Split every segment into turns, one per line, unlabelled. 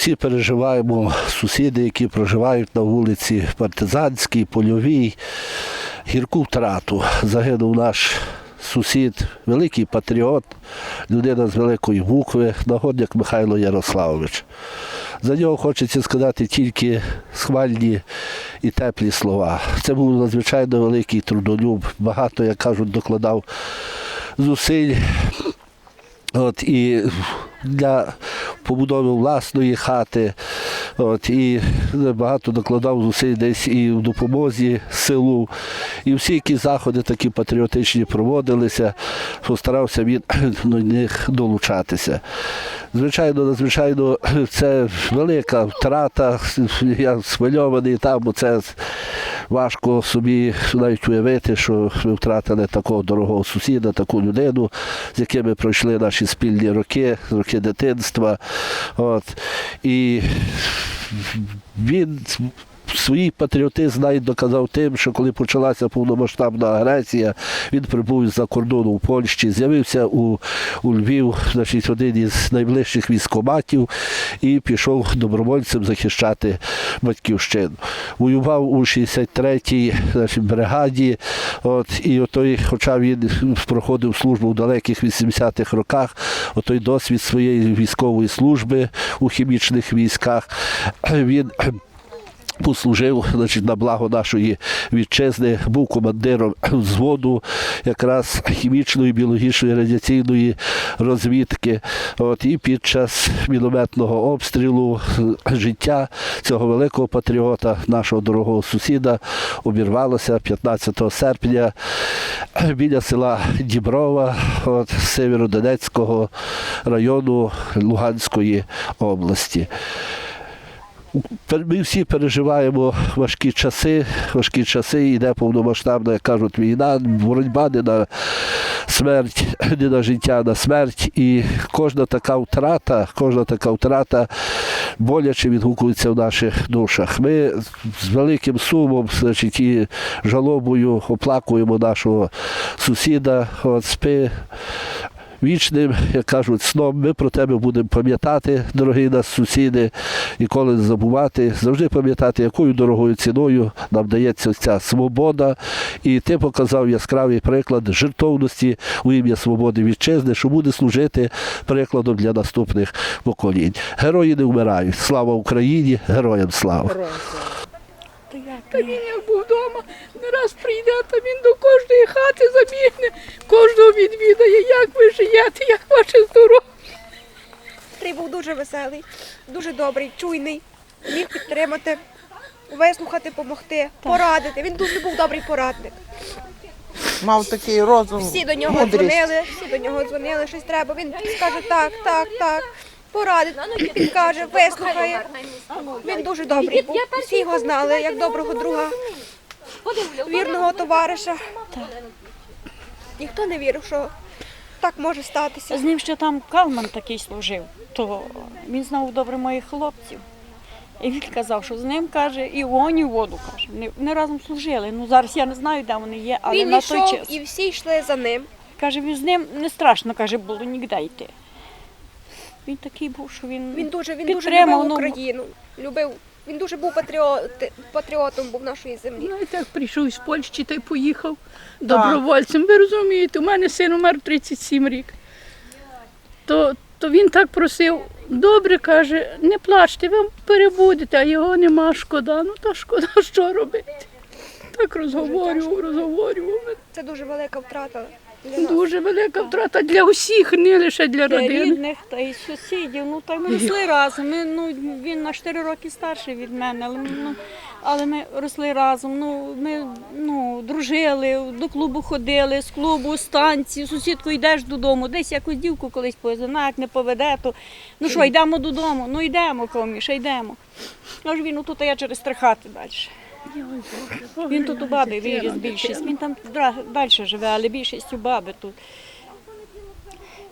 Всі переживаємо сусіди, які проживають на вулиці Партизанській, Польовій, гірку втрату. Загинув наш сусід, великий патріот, людина з великої букви, нагодник Михайло Ярославович. За нього хочеться сказати тільки схвальні і теплі слова. Це був надзвичайно великий трудолюб, багато, як кажуть, докладав зусиль. От, і для побудови власної хати. От, і багато докладав зусиль десь і в допомозі селу. І всі які заходи такі патріотичні проводилися, постарався він до них долучатися. Звичайно, надзвичайно, це велика втрата. Я схвильований там, бо це важко собі навіть уявити, що ми втратили такого дорогого сусіда, таку людину, з якими пройшли наші спільні роки, роки дитинства. От. І він свій патріотизм навіть доказав тим, що коли почалася повномасштабна агресія, він прибув з-за кордону в Польщі, з'явився у, у Львів, значить, один із найближчих військоматів і пішов добровольцем захищати батьківщину. Воював у 63-й значить, бригаді, от, і отой, хоча він проходив службу в далеких 80-х роках, отой досвід своєї військової служби у хімічних військах, він послужив значить, на благо нашої вітчизни, був командиром взводу якраз хімічної, біологічної, радіаційної розвідки. От, і під час мінометного обстрілу життя цього великого патріота, нашого дорогого сусіда, обірвалося 15 серпня біля села Діброва от, Северодонецького району Луганської області. Ми всі переживаємо важкі часи, важкі часи, йде повномасштабна, як кажуть, війна, боротьба не на смерть, не на життя, а на смерть. І кожна така втрата, кожна така втрата боляче відгукується в наших душах. Ми з великим сумом, значить, і жалобою оплакуємо нашого сусіда, от спи вічним, як кажуть, сном. Ми про тебе будемо пам'ятати, дорогі нас сусіди, ніколи не забувати, завжди пам'ятати, якою дорогою ціною нам дається ця свобода. І ти показав яскравий приклад жертовності у ім'я свободи вітчизни, що буде служити прикладом для наступних поколінь. Герої не вмирають. Слава Україні! Героям слава!
Та він як був вдома, не раз прийде, та він до кожної хати забігне, кожного відвідає, як ви живете, як ваше здоров'я.
Андрій був дуже веселий, дуже добрий, чуйний, міг підтримати, вислухати, допомогти, порадити. Він дуже був добрий порадник.
Мав такий розум.
Всі до нього
мудрість.
дзвонили, всі до нього дзвонили, щось треба. Він скаже так, так, так. Порадить, каже, вислухає. Він дуже добрий був. Всі його знали, як доброго друга, вірного товариша. Ніхто не вірив, що так може статися.
З ним ще там Калман такий служив, то він знав добре моїх хлопців. І він казав, що з ним каже, і вогонь, і воду каже. Вони, вони разом служили. Ну зараз я не знаю, де вони є, але
Він
на той
йшов
час.
і всі йшли за ним.
Каже, він з ним не страшно, каже, було ніде йти. Він такий був, що він,
Він дуже, він дуже
підтримав,
любив
ну,
Україну. Любив. Він дуже був патріот, патріотом був нашої землі.
Ну і так прийшов з Польщі та й поїхав добровольцем. Ви розумієте, у мене син умер 37 рік. То, то він так просив, добре каже, не плачте, ви перебудете, а його нема шкода. Ну та шкода, що робити? Так розговорював, розговорював.
Це дуже велика втрата.
Дуже велика втрата для усіх, не лише для
для
родини.
рідних та й сусідів. Ну так ми росли разом. Ми, ну, він на 4 роки старший від мене, але, ну, але ми росли разом. Ну, ми ну, дружили, до клубу ходили, з клубу, з станції, сусідку йдеш додому, десь якусь дівку колись повезе, на, як не поведе, то ну що, йдемо додому, ну йдемо, коміша, йдемо. Аж він отут, а я через три хати далі. Він тут у баби виріс більшість. Він там далі живе, але більшість у баби тут.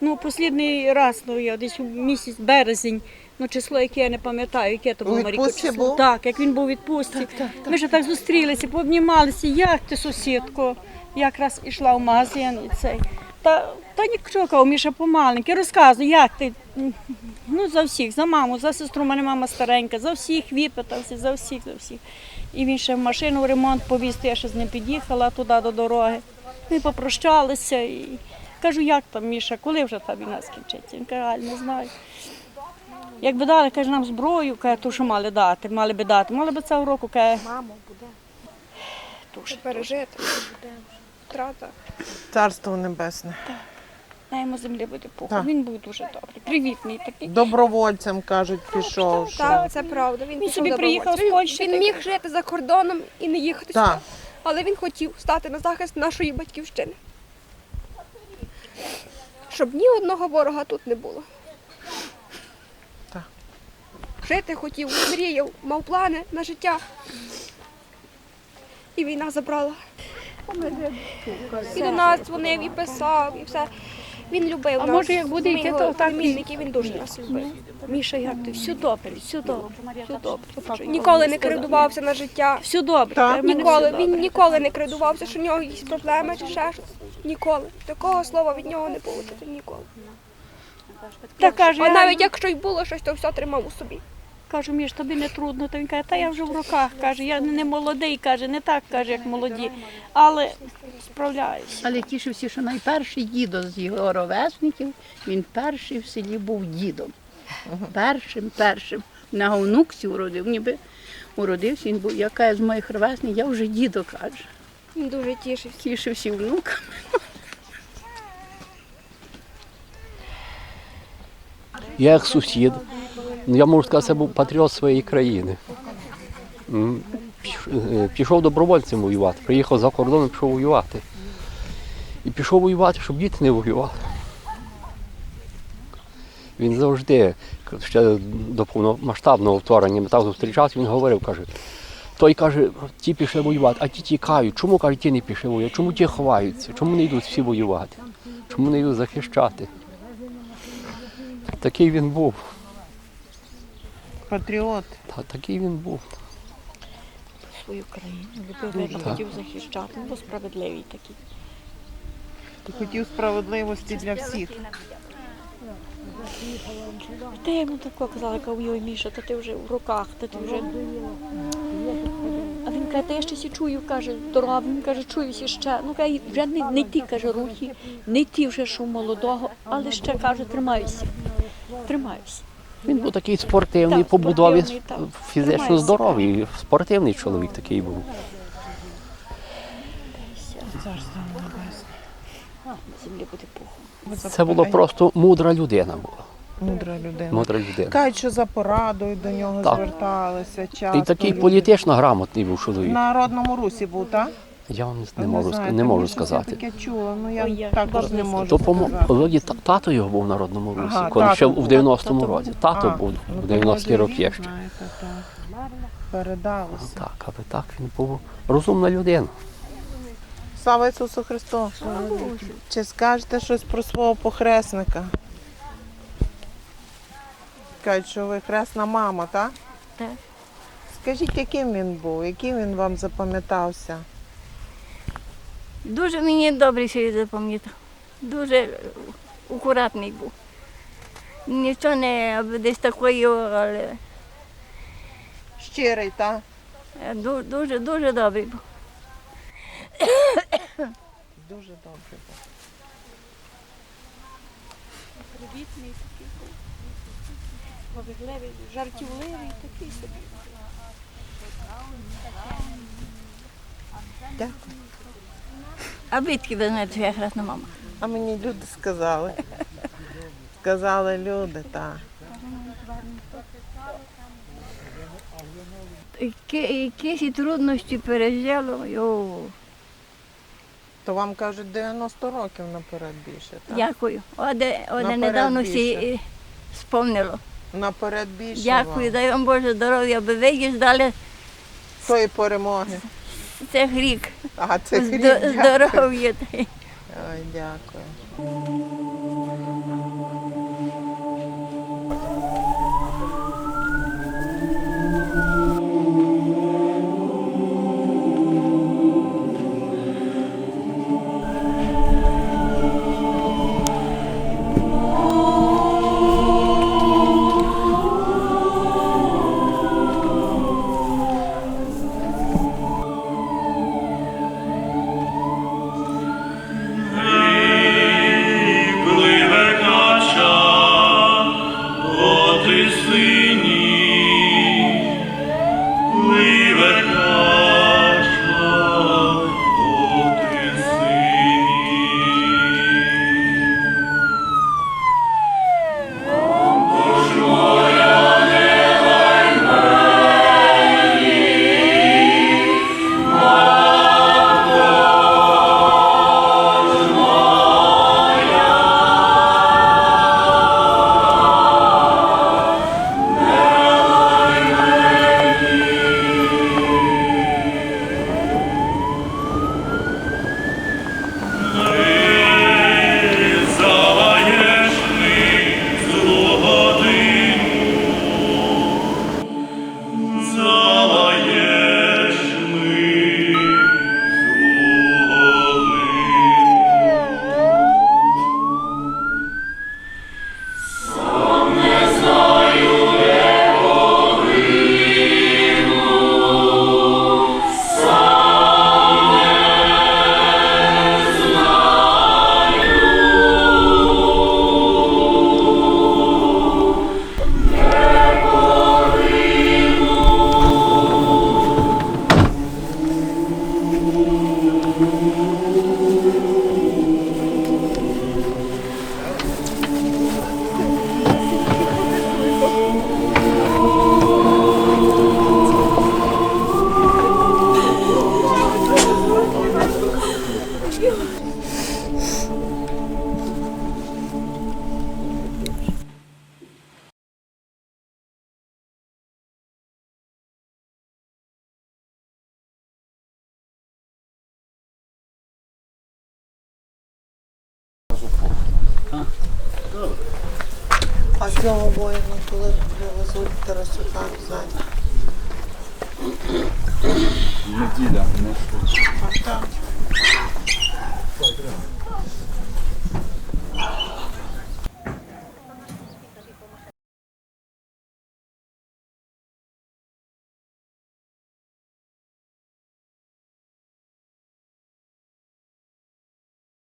Ну, останній раз, ну я десь у місяць березень, ну число, яке я не пам'ятаю, яке то було Маріко число.
був?
Так, як він був у відпустці. Ми ж так зустрілися, пообнімалися. Як ти, сусідко? Я якраз йшла в магазин і цей. Та, та нічого, Міша помаленький, розказуй, як ти. Ну, за всіх, за маму, за сестру, мене мама старенька, за всіх випитався, за всіх, за всіх. І він ще в машину в ремонт повіз, то я ще з ним під'їхала туди до дороги. Ми попрощалися і кажу, як там, Міша, коли вже та війна скінчиться? Він каже, не знаю. Якби дали, каже, нам зброю, каже, то що мали дати, мали би дати, мали би цього року, каже,
Мамо, буде. Щоб пережити. Втрата.
Царство небесне.
на йому землі буде.
Так.
Він був дуже добрий, привітний такий.
Добровольцем кажуть, пішов. що-
Так, це правда. Він,
Він
пішов
собі приїхав з Польщі,
Він,
так.
він міг жити за кордоном і не їхати
Так.
сюди. Але він хотів стати на захист нашої батьківщини. Щоб ні одного ворога тут не було.
Так.
Жити хотів, мріяв, мав плани на життя. І війна забрала. І до нас дзвонив, і писав, і все. Він любив
А
нас.
може, як буде йти, то так і-
племінники, він дуже нас любив.
Міша, як ти? Все добре, все добре, все добре.
Ніколи не кредувався на життя.
Все добре. Мене
Ніколи, він ніколи не кредувався, що в нього якісь проблеми чи ще щось. Ніколи. Такого слова від нього не получити ніколи.
Та каже,
А навіть якщо й було щось, то все тримав у собі.
Кажу, Міш, тобі не трудно. То він каже, та я вже в руках. Каже, я не молодий, каже, не так каже, як молоді, але справляюся.
Але тішився, що найперший дідо з його ровесників, він перший в селі був дідом. Першим, першим. В нього внукці уродив, ніби уродився, він був, яка з моїх ровесників, я вже дідо каже.
Він дуже тішився.
Тішився внукам.
Я як сусід, я можу сказати, це був патріот своєї країни. Е, Пішов добровольцем воювати, приїхав за кордон і пішов воювати. І пішов воювати, щоб діти не воювали. Він завжди, ще до повномасштабного вторгнення, ми так зустрічався, він говорив, каже, той каже, ті пішли воювати, а ті тікають. Чому каже, ті не пішли воювати? Чому ті ховаються? Чому не йдуть всі воювати? Чому не йдуть захищати? Такий він був.
Патріот.
Та такий він був.
Свою країну любив, він хотів захищати, він був справедливий такий.
Хотів справедливості для всіх.
Та я йому тако казала, кажу, ой, Міша, та ти вже в руках, та ти вже. А він каже, та я ще сі чую, каже, дорога, він каже, чуюся ще. Ну каже, вже не, не ті, каже, рухи, не ті вже, що у молодого, але ще каже, тримаюся. Тримаюся.
Він був такий спортивний,
Так,
по будові
спортивний, так.
фізично здоровий, спортивний чоловік такий був. Це було просто мудра людина була.
Мудра людина.
Мудра людина.
Кажуть, що за порадою до нього
Так.
зверталися. Часто
І такий політично грамотний був чоловік.
В народному русі був, так?
Я вам не,
Ви
можу, ска- не можу
щось Я
сказати.
таке чула, ну я
Ой, я
також
бабуся
не можу
То
сказати.
та- тато його був в народному русі,
Ага,
коли
тато
ще
був.
в 90-му
Тато
році.
був.
Тато
А,
був
ну,
в
то
90-ті
може,
роки ще.
так. Передалося.
Так, але так він був розумна людина.
Слава Ісусу Христу! Чи скажете щось про свого похресника? Кажуть, що ви хресна мама, так?
Так.
Скажіть, яким він був, яким він вам запам'ятався?
Дуже мені добре що я запам'ятав. Дуже акуратний був. Нічого не десь такої, але
Щирий, так?
ду- дуже, дуже добрий був.
Дуже добрий був.
Привітний такий. Справедливий, жартівливий такий собі.
Дякую.
А звідки ви знаєте, що я мама?
А мені люди сказали. Сказали люди, так.
Які, якісь труднощі пережило, йо,
То вам кажуть 90 років наперед більше, так?
дякую. Оде, оде
Наперед
недавно всі
більше.
е, сповнило.
Наперед більше
Дякую,
вам.
дай вам Боже здоров'я, аби ви їй дали
Тої перемоги.
Цих грік.
А це грік.
Здоров'я.
Ой, дякую. А цього воїна, коли привезуть Тарасюка ззаді?
Неділя, не
А так.